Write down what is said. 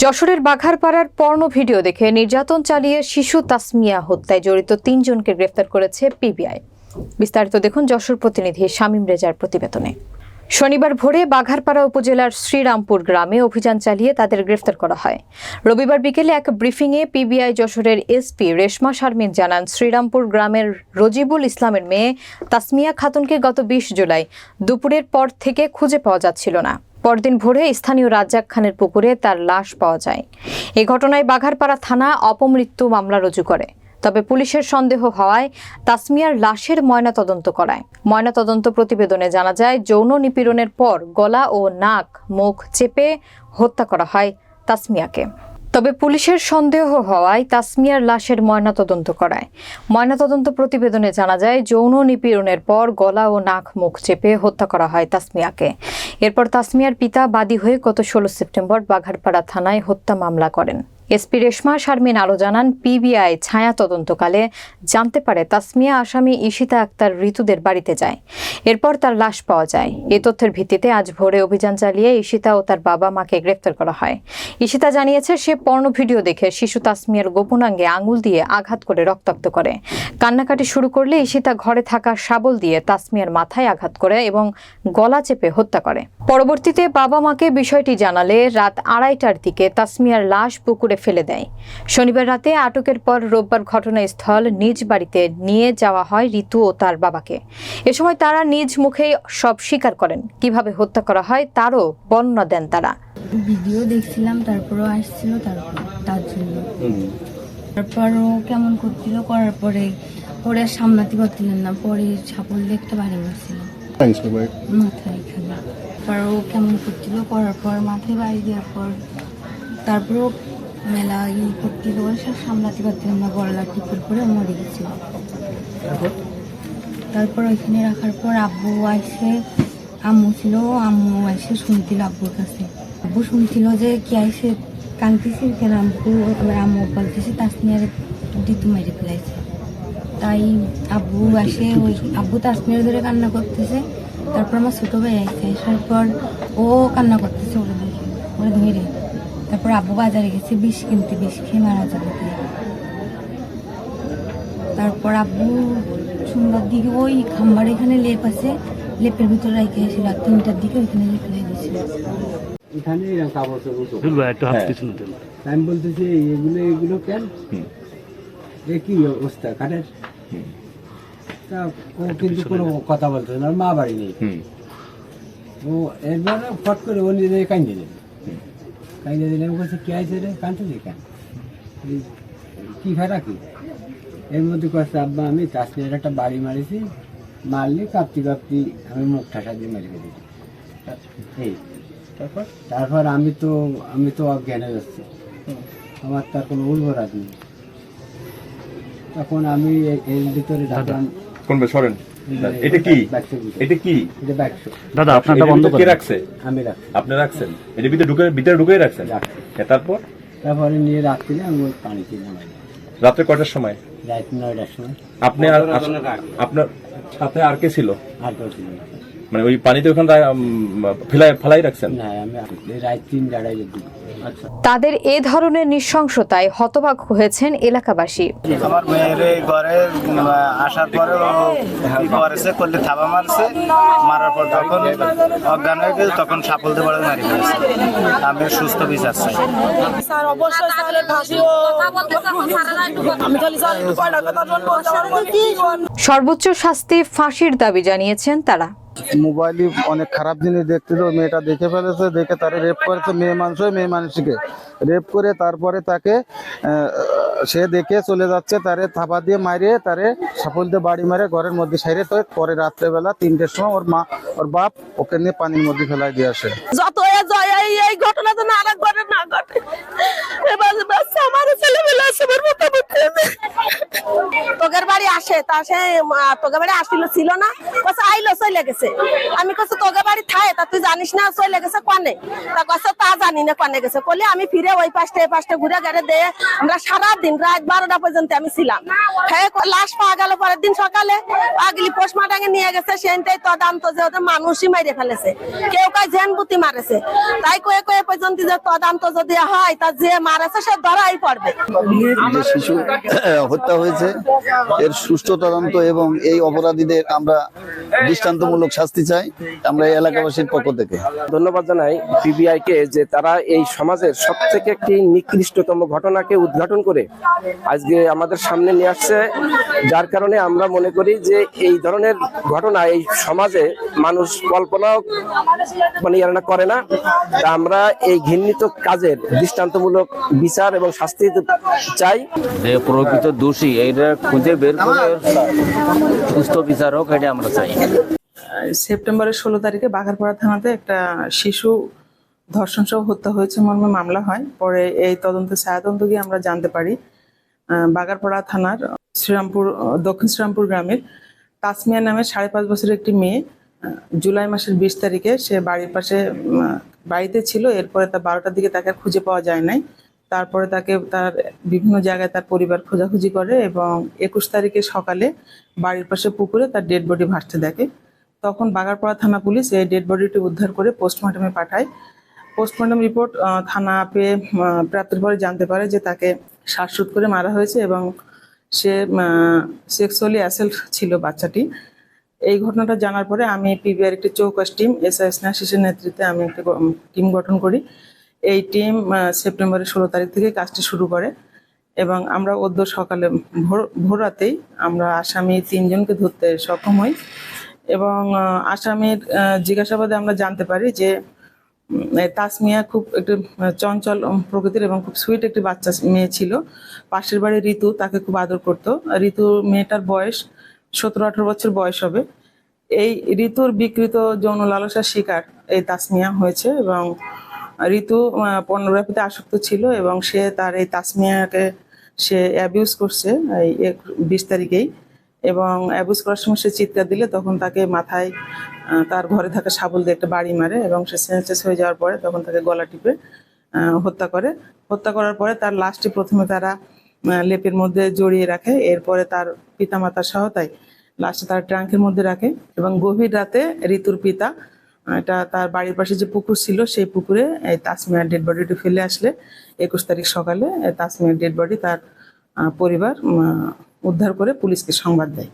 যশোরের বাঘারপাড়ার পর্ণ ভিডিও দেখে নির্যাতন চালিয়ে শিশু তাসমিয়া হত্যায় জড়িত তিনজনকে গ্রেফতার করেছে পিবিআই। বিস্তারিত দেখুন যশোর প্রতিনিধি শামীম রেজার প্রতিবেদনে। শনিবার ভোরে বাঘারপাড়া উপজেলার শ্রীরামপুর গ্রামে অভিযান চালিয়ে তাদের গ্রেফতার করা হয়। রবিবার বিকেলে এক ব্রিফিংয়ে পিবিআই যশোরের এসপি রেশমা শারমিন জানান, শ্রীরামপুর গ্রামের রজিবুল ইসলামের মেয়ে তাসমিয়া খাতুনকে গত বিশ জুলাই দুপুরের পর থেকে খুঁজে পাওয়া যাচ্ছিল না। পরদিন ভোরে স্থানীয় রাজ্জাক খানের পুকুরে তার লাশ পাওয়া যায়। এ ঘটনায় বাঘারপাড়া থানা অপমৃত্যু মামলা রুজু করে। তবে পুলিশের সন্দেহ হওয়ায় তাসমিয়ার লাশের ময়নাতদন্ত করায়। ময়নাতদন্ত প্রতিবেদনে জানা যায়, যৌন নিপীড়নের পর গলা ও নাক মুখ চেপে হত্যা করা হয় তাসমিয়াকে। তবে পুলিশের সন্দেহ হওয়ায় তাসমিয়ার লাশের ময়নাতদন্ত করায়। ময়নাতদন্ত প্রতিবেদনে জানা যায়, যৌন নিপীড়নের পর গলা ও নাক মুখ চেপে হত্যা করা হয় তাসমিয়াকে। এরপর তাসমিয়ার পিতা বাদী হয়ে গত ষোলো সেপ্টেম্বর বাঘারপাড়া থানায় হত্যা মামলা করেন। এসপি রেশমা শারমিন আরও জানান, পিবিআই ছায়া তদন্তকালে জানতে পারে তাসমিয়া আসামি ঈশিতা আক্তার ঋতুদের বাড়িতে যায়। এরপর তার লাশ পাওয়া যায়। এ তথ্যের ভিত্তিতে আজ ভোরে অভিযান চালিয়ে ঈশিতা ও তার বাবা মাকে গ্রেফতার করা হয়। ঈশিতা জানিয়েছে, সে পর্ণ ভিডিও দেখে শিশু তাসমিয়ার গোপনাঙ্গে আঙুল দিয়ে আঘাত করে রক্তাক্ত করে। কান্নাকাটি শুরু করলে ঈশিতা ঘরে থাকা শাবল দিয়ে তাসমিয়ার মাথায় আঘাত করে এবং গলা চেপে হত্যা করে। পরবর্তীতে বাবা মাকে বিষয়টি জানালে রাত আড়াইটার দিকে তাসমিয়ার লাশ পুকুরে ফেলে দেয়। শনিবার রাতে আটকের পর রোববার ঘটনাস্থল নিজ বাড়িতে নিয়ে যাওয়া হয় ঋতু ও তার বাবাকে। এ সময় তারা নিজ মুখেই সব স্বীকার করেন। কীভাবে হত্যা করা হয় তারও বর্ণনা দেন তারা। ভিডিও দেখছিলাম তারপরও আসছিল তারপর তার জন্য। তারপর ও কেমন করছিল করার পরে পরে আর সামলাতে পারছিলেন না পরে ছাপল দিয়ে একটা বাড়ি মারছিলাম মাথায় এখানে তারপর ও কেমন করছিল করার পর মাথায় বাড়ি দেওয়ার পর তারপরও মেলা ই করছিল সব সামলাতে পারছিলাম না গলা টিপুর করে মরে গেছিল। তারপর? ওইখানে রাখার পর আব্বু আসে আম্মু ছিল আম্মু এসে শুনছিল আব্বুর কাছে। আব্বু শুনছিল যে কি আইসে কানতেছে কেন আব্বু? আমার আম্মু বলতেছে তাসমিয়ার দিতু মেরে ফেলাইছে। তাই আব্বু আসে ওই আব্বু তাসমিয়ার ধরে কান্না করতেছে। তারপর আমার ছোটো ভাই আসছে আসার পর ও কান্না করতেছে ওরা দেখে ওরা ধরে তারপর আব্বু বাজারে গেছে বিষ কিনতে বিষ খেয়ে মারা যাবে তারপর আব্বু সন্ধ্যার দিকে ওই খাম্বার এখানে লেপ আছে লেপের ভিতরে রেখে এসে রাত তিনটার দিকে ওইখানে রেখে দিয়েছিল। হাত হ্যাঁ। আমি বলতেছি এগুলো এগুলো কেন? এ কি অবস্থা কাঠের? তা ও কিন্তু কোনো কথা বলতেছে না মা বাড়ি নেই। ও এরপরে ফট করে ও নিজে কাঁদিয়ে দিল কাঁদিয়ে দিলে আমি বলছি কে আছে রে? কাঁদতেছি কেন? কি খারা কি? এর মধ্যে কয়েকটা আব্বা আমি কাশ্মীরের একটা বাড়ি মারিছি মারলি কাঁপতি কাঁপতি আমি মুখ ঠাসা দিয়ে মেরে ফেলেছি। এই তারপর? তারপর আমি তো আমি তো অজ্ঞান যাচ্ছি। আমার তার কোনো উর্বরাত নেই। তখন আমি এর ভিতরে ঢাকলাম। কোন সরেন। এটা কি? এটা কি? দাদা আপনারটা বন্ধ ভিতরে কে করেন রাখছে? আমি রাখছি। আপনি রাখছেন? এটা ভিতরে ঢুকে ভিতরে ঢুকে রাখছেন? হ্যাঁ, তারপর? তারপরে নিয়ে রাত্রে আমি ওই পানিতে নামাই রাত্রে কয়টার সময়? রাত নয়টার সময়। আপনি আর আপনার সাথে আর কে ছিল? আর কেউ ছিল মানে ওই পানিতে ওখানে ফেলাই ফেলাই রাখছেন? না আমি রাত তিন আচ্ছা তাদের এ ধরনের নৃশংসতায় হতবাক হয়েছেন এলাকাবাসী। আমার মেয়ের ঘরে আসার পরে কি করেছে করলে থাবা মারছে। মারার পর যখন অজ্ঞান হয়ে গেছে তখন সাফল দিয়ে বড় মারি ফেলেছে। আমি সুস্থ বিচার চাই। স্যার অবশ্যই স্যারের ফাঁসি আমি খালি স্যার একটু কয়টা কথা বলব সর্বোচ্চ শাস্তি ফাঁসির দাবি জানিয়েছেন তারা। মোবাইলে অনেক খারাপ জিনিস দেখছিল মেয়েটা দেখে ফেলেছে, দেখে তারে রেপ করেছে, মেয়ে মানুষ মেয়ে মানুষকে রেপ করে তারপরে তাকে সে দেখে চলে যাচ্ছে, তারে থাপা দিয়ে মারিয়ে তারে সাফল দিয়ে বাড়ি মারে, ঘরের মধ্যে সাইরে তো পরে রাত্রেবেলা তিনটের সময় ওর মা, ওর বাপ ওকে নিয়ে পানির মধ্যে ফেলায় দিয়ে আসে। আমি কাছে তোকে বাড়ি থাই তা তুই জানিস না চলে গেছে কনে? তা কাছে তা জানি না কনে গেছে। বলে আমি ফিরে ওই পাশটা এই পাশটা ঘুরে গেড়ে দিয়ে আমরা সারা দিন রাত বারোটা পর্যন্ত আমি ছিলাম। হ্যাঁ লাশ পাওয়া গেল পরের দিন সকালে। আগলি পোস্টমার্টামে নিয়ে গেছে সেটাই তদন্ত যে ওদের মানুষই মাইরে ফেলেছে। কেউ কাজ জেন বুতি মারেছে। তাই কয়ে কয়ে পর্যন্ত যে তদন্ত যদি হয় তা যে মারেছে সে ধরাই পড়বে। যে শিশু হত্যা হয়েছে এর সুষ্ঠু তদন্ত এবং এই অপরাধীদের আমরা দৃষ্টান্তমূলক শাস্তি চাই আমরা এই এলাকাবাসীর পক্ষ থেকে। ধন্যবাদ জানাই পিবিআই কে যে তারা এই সমাজের সব থেকে একটি নিকৃষ্টতম ঘটনাকে উদ্ঘাটন করে আজকে আমাদের সামনে নিয়ে আসছে। যার কারণে আমরা মনে করি যে এই ধরনের ঘটনা এই সমাজে মানুষ কল্পনাও মানে করে না। আমরা এই ঘৃণিত কাজের দৃষ্টান্তমূলক বিচার এবং শাস্তি চাই। যে প্রকৃত দোষী এইটা খুঁজে বের করে সুস্থ বিচার হোক এটা আমরা চাই। সেপ্টেম্বরের ষোলো তারিখে বাঘারপাড়া থানাতে একটা শিশু ধর্ষণ সহ হত্যা হয়েছে মর্মে মামলা হয়। পরে এই তদন্তে ছায়াতদন্ত গিয়ে আমরা জানতে পারি আহ, বাগারপাড়া থানার শ্রীরামপুর দক্ষিণ শ্রীরামপুর গ্রামের তাসমিয়া নামে সাড়ে পাঁচ বছরের একটি মেয়ে জুলাই মাসের বিশ তারিখে সে বাড়ির পাশে বাড়িতে ছিল, এরপরে তার বারোটার দিকে তাকে খুঁজে পাওয়া যায় নাই। তারপরে তাকে তার বিভিন্ন জায়গায় তার পরিবার খোঁজাখুঁজি করে এবং একুশ তারিখে সকালে বাড়ির পাশে পুকুরে তার ডেড বডি ভাসতে দেখে। তখন বাগারপাড়া থানা পুলিশ এই ডেড বডিটি উদ্ধার করে পোস্টমর্টমে পাঠায়। পোস্টমর্টম রিপোর্ট থানা পেয়ে প্রাপ্তির পরে জানতে পারে যে তাকে শ্বাসরোধ করে মারা হয়েছে এবং সে সেক্সুয়ালি অ্যাসেল্ট ছিল বাচ্চাটি। এই ঘটনাটা জানার পরে আমি পিবিআর একটি চৌকাস টিম এস এস নাসিসের নেতৃত্বে আমি একটি টিম গঠন করি। এই টিম সেপ্টেম্বরের ষোলো তারিখ থেকে কাজটি শুরু করে এবং আমরা অদ্য সকালে ভোর ভোর রাতেই আমরা আসামি তিনজনকে ধরতে সক্ষম হই এবং আসামির জিজ্ঞাসাবাদে আমরা জানতে পারি যে তাসমিয়া খুব একটু চঞ্চল প্রকৃতির এবং খুব সুইট একটি বাচ্চা মেয়ে ছিল। পাশের বাড়ি ঋতু তাকে খুব আদর করতো। ঋতু মেয়েটার বয়স সতেরো আঠারো বছর বয়স হবে। এই ঋতুর বিকৃত যৌন লালসার শিকার এই তাসমিয়া হয়েছে এবং ঋতু পর্নোগ্রাফিতে আসক্ত ছিল এবং সে তার এই তাসমিয়াকে সে অ্যাবিউজ করছে এই বিশ তারিখেই এবং অ্যাবিউজ করার সময় সে চিৎকার দিলে তখন তাকে মাথায় তার ঘরে থাকা শাবল দিয়ে একটা বাড়ি মারে এবং সে সেন্সেস হয়ে যাওয়ার পরে তখন তাকে গলা টিপে হত্যা করে। হত্যা করার পরে তার লাশটি প্রথমে তারা লেপের মধ্যে জড়িয়ে রাখে, এরপরে তার পিতামাতার সহায়তায় লাশটা তার ট্রাঙ্কের মধ্যে রাখে এবং গভীর রাতে ঋতুর পিতা এটা তার বাড়ির পাশে যে পুকুর ছিল, সেই পুকুরে, এই তাসমিয়ার ডেড বডিটি ফেলে আসলে একুশ তারিখ সকালে তাসমিয়ার ডেড বডি তার পরিবার উদ্ধার করে পুলিশকে সংবাদ দেয়।